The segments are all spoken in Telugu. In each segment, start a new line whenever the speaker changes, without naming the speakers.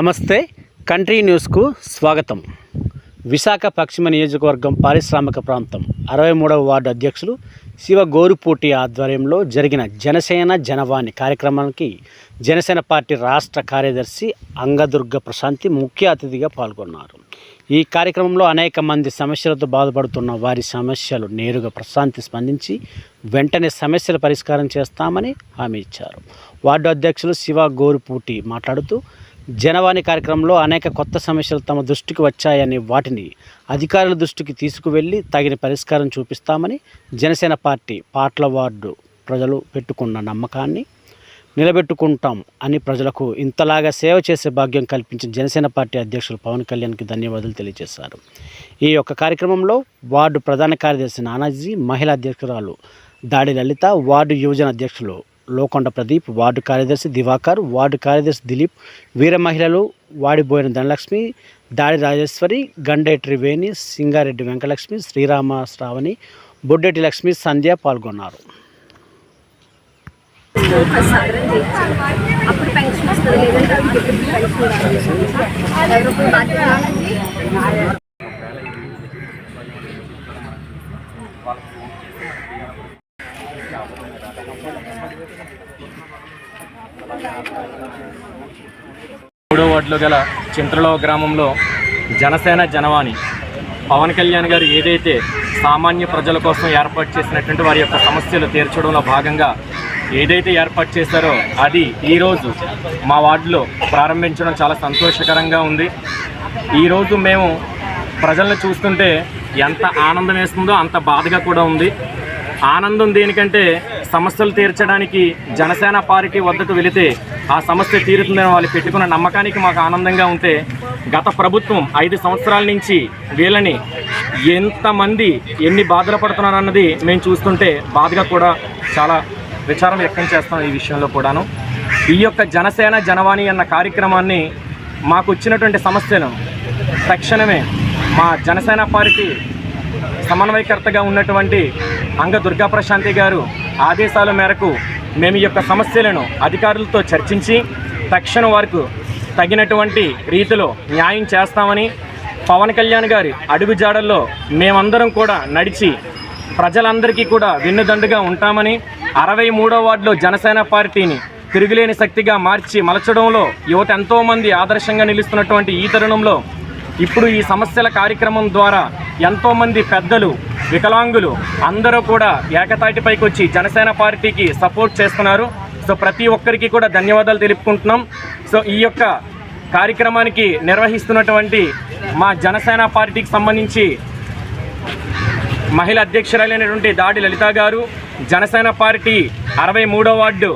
నమస్తే కంట్రీ న్యూస్కు స్వాగతం. విశాఖ పశ్చిమ నియోజకవర్గం పారిశ్రామిక ప్రాంతం అరవై మూడవ వార్డు అధ్యక్షులు శివ గోరుపోటి ఆధ్వర్యంలో జరిగిన జనసేన జనవాణి కార్యక్రమానికి జనసేన పార్టీ రాష్ట్ర కార్యదర్శి అంగదుర్గ ప్రశాంతి ముఖ్య అతిథిగా పాల్గొన్నారు. ఈ కార్యక్రమంలో అనేక మంది సమస్యలతో బాధపడుతున్న వారి సమస్యలు నేరుగా ప్రశాంతి స్పందించి వెంటనే సమస్యల పరిష్కారం చేస్తామని హామీ ఇచ్చారు. వార్డు అధ్యక్షులు శివ గోరుపూటి మాట్లాడుతూ జనవాణి కార్యక్రమంలో అనేక కొత్త సమస్యలు తమ దృష్టికి వచ్చాయని వాటిని అధికారుల దృష్టికి తీసుకువెళ్ళి తగిన పరిష్కారం చూపిస్తామని జనసేన పార్టీ పాట్ల వార్డు ప్రజలు పెట్టుకున్న నమ్మకాన్ని నిలబెట్టుకుంటాం అని ప్రజలకు ఇంతలాగా సేవ చేసే భాగ్యం కల్పించిన జనసేన పార్టీ అధ్యక్షులు పవన్ కళ్యాణ్కి ధన్యవాదాలు తెలియజేశారు. ఈ యొక్క కార్యక్రమంలో వార్డు ప్రధాన కార్యదర్శి నానాజీ మహిళా అధ్యక్షురాలు దాడి లలిత వార్డు యువజన అధ్యక్షులు లోకొండ ప్రదీప్ వార్డు కార్యదర్శి దివాకర్ వార్డు కార్యదర్శి దిలీప్. వీర మహిళలు వాడిబోయిన ధనలక్ష్మి దాడి రాజేశ్వరి గండేటి వేణి సింగారెడ్డి వెంకటలక్ష్మి శ్రీరామ శ్రావణి బొడ్డెటి లక్ష్మి సంధ్య పాల్గొన్నారు.
అప్పుడు పెన్షన్ వస్తుంది లేదంటే పెన్షన్ రావాలి ఎవరో బాధ్యత
మూడో వార్డులో గల చింతలో గ్రామంలో జనసేన జనవాణి. పవన్ కళ్యాణ్ గారు ఏదైతే సామాన్య ప్రజల కోసం ఏర్పాటు చేసినటువంటి వారి యొక్క సమస్యలు తీర్చడంలో భాగంగా ఏదైతే ఏర్పాటు చేశారో అది ఈరోజు మా వార్డులో ప్రారంభించడం చాలా సంతోషకరంగా ఉంది. ఈరోజు మేము ప్రజలను చూస్తుంటే ఎంత ఆనందం వేస్తుందో అంత బాధగా కూడా ఉంది. ఆనందం దేనికంటే సమస్యలు తీర్చడానికి జనసేన పార్టీ వద్దకు వెళితే ఆ సమస్య తీరుతుందని వాళ్ళు పెట్టుకున్న నమ్మకానికి మాకు ఆనందంగా ఉంటే గత ప్రభుత్వం ఐదు సంవత్సరాల నుంచి వీళ్ళని ఎంతమంది ఎన్ని బాధలు పడుతున్నారన్నది మేము చూస్తుంటే బాధగా కూడా చాలా విచారం వ్యక్తం చేస్తాం ఈ విషయంలో కూడాను. ఈ యొక్క జనసేన జనవాణి అన్న కార్యక్రమాన్ని మాకు వచ్చినటువంటి సమస్యను తక్షణమే మా జనసేన పార్టీ సమన్వయకర్తగా ఉన్నటువంటి అంగ దుర్గా ప్రశాంతి గారు ఆదేశాల మేరకు మేము ఈ యొక్క సమస్యలను అధికారులతో చర్చించి తక్షణ వారికి తగినటువంటి రీతిలో న్యాయం చేస్తామని పవన్ కళ్యాణ్ గారి అడుగుజాడల్లో మేమందరం కూడా నడిచి ప్రజలందరికీ కూడా వెన్నుదండుగా ఉంటామని అరవై మూడో వార్డులో జనసేన పార్టీని తిరుగులేని శక్తిగా మార్చి మలచడంలో యువత ఎంతోమంది ఆదర్శంగా నిలుస్తున్నటువంటి ఈ తరుణంలో ఇప్పుడు ఈ సమస్యల కార్యక్రమం ద్వారా ఎంతోమంది పెద్దలు వికలాంగులు అందరూ కూడా ఏకతాటిపైకి వచ్చి జనసేన పార్టీకి సపోర్ట్ చేస్తున్నారు. సో ప్రతి ఒక్కరికి కూడా ధన్యవాదాలు తెలుపుకుంటున్నాం. సో ఈ యొక్క కార్యక్రమానికి నిర్వహిస్తున్నటువంటి మా జనసేన పార్టీకి సంబంధించి మహిళ అధ్యక్షురాలైనటువంటి దాడి లలిత గారు జనసేన పార్టీ అరవై మూడో వార్డు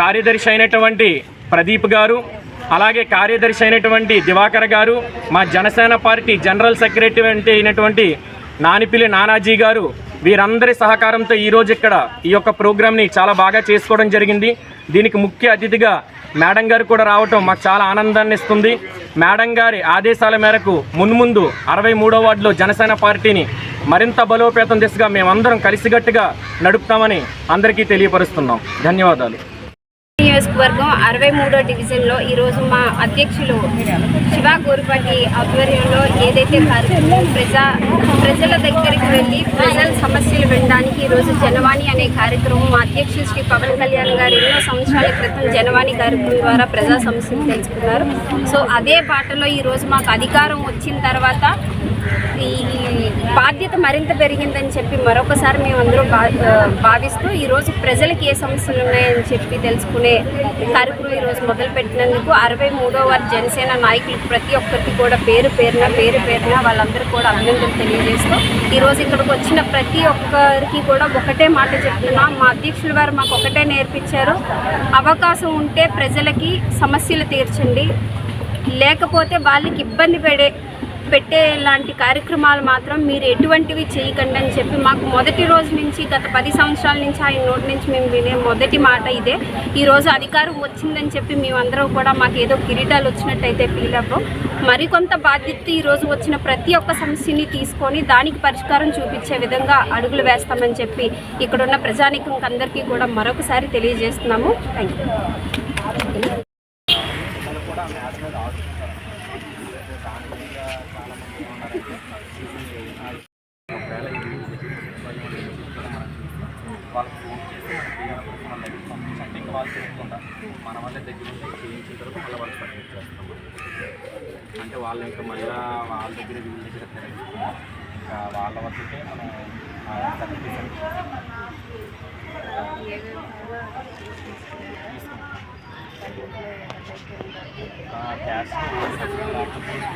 కార్యదర్శి అయినటువంటి ప్రదీప్ గారు అలాగే కార్యదర్శి అయినటువంటి దివాకర్ గారు మా జనసేన పార్టీ జనరల్ సెక్రటరీ అంటే అయినటువంటి నానిపిల్లి నానాజీ గారు వీరందరి సహకారంతో ఈరోజు ఇక్కడ ఈ యొక్క ప్రోగ్రామ్ని చాలా బాగా చేసుకోవడం జరిగింది. దీనికి ముఖ్య అతిథిగా మేడం గారు కూడా రావటం మాకు చాలా ఆనందాన్ని ఇస్తుంది. మేడం గారి ఆదేశాల మేరకు మున్ముందు అరవై మూడో వార్డులో జనసేన పార్టీని మరింత బలోపేతం దిశగా మేమందరం కలిసిగట్టుగా నడుపుతామని అందరికీ తెలియపరుస్తున్నాం. ధన్యవాదాలు.
నియోజకవర్గం అరవై మూడో డివిజన్లో ఈరోజు మా అధ్యక్షులు శివ గోరుపల్లి ఆధ్వర్యంలో ఏదైతే కార్యక్రమం ప్రజా ప్రజల దగ్గరికి వెళ్ళి ప్రజల సమస్యలు వినడానికి ఈరోజు జనవాణి అనే కార్యక్రమం మా అధ్యక్షులు శ్రీ పవన్ కళ్యాణ్ గారు ఎన్నో సంవత్సరాల క్రితం జనవాణి కార్యక్రమం ద్వారా ప్రజా సమస్యలు తెలుసుకున్నారు. సో అదే బాటలో ఈరోజు మాకు అధికారం వచ్చిన తర్వాత ఈ బాధ్యత మరింత పెరిగిందని చెప్పి మరొకసారి మేమందరూ భా భావిస్తూ ఈరోజు ప్రజలకు ఏ సమస్యలు ఉన్నాయని చెప్పి తెలుసుకునే కార్యక్రమం ఈరోజు మొదలుపెట్టినందుకు అరవై మూడో వారి జనసేన నాయకులకు ప్రతి ఒక్కరికి కూడా పేరు పేరున పేరు పేరున వాళ్ళందరూ కూడా అభినందనలు తెలియజేస్తూ ఈరోజు ఇక్కడికి వచ్చిన ప్రతి ఒక్కరికి కూడా ఒకటే మాట చెప్తున్నాం. మా అధ్యక్షులు వారు మాకు ఒకటే నేర్పించారు. అవకాశం ఉంటే ప్రజలకి సమస్యలు తీర్చండి. లేకపోతే వాళ్ళకి ఇబ్బంది పడే పెట్టే లాంటి కార్యక్రమాలు మాత్రం మీరు ఎటువంటివి చేయకండి అని చెప్పి మాకు మొదటి రోజు నుంచి గత పది సంవత్సరాల నుంచి ఆయన నోటి నుంచి మేము వినే మొదటి మాట ఇదే. ఈరోజు అధికారం వచ్చిందని చెప్పి మేమందరం కూడా మాకు ఏదో కిరీటాలు వచ్చినట్టయితే ఫీల్ అవ్వం. మరికొంత బాధ్యత ఈరోజు వచ్చిన ప్రతి ఒక్క సమస్యని తీసుకొని దానికి పరిష్కారం చూపించే విధంగా అడుగులు వేస్తామని చెప్పి ఇక్కడున్న ప్రజానీకం అందరికీ కూడా మరొకసారి తెలియజేస్తున్నాము. థ్యాంక్ యూ ఒకవేళ ఇది వాళ్ళకి ఫోన్ చేసి మన దగ్గర పంపించండి ఇంకా
వాళ్ళు చేసుకుంటా మన వాళ్ళ దగ్గర చేయించిన తర్వాత మళ్ళీ వాళ్ళు పట్టించేస్తాం అంటే వాళ్ళు ఇంకా మళ్ళీ వాళ్ళ దగ్గర వీళ్ళ దగ్గర తిరగకుండా ఇంకా వాళ్ళ వద్దకే మనం సర్టిఫికేట్ uh.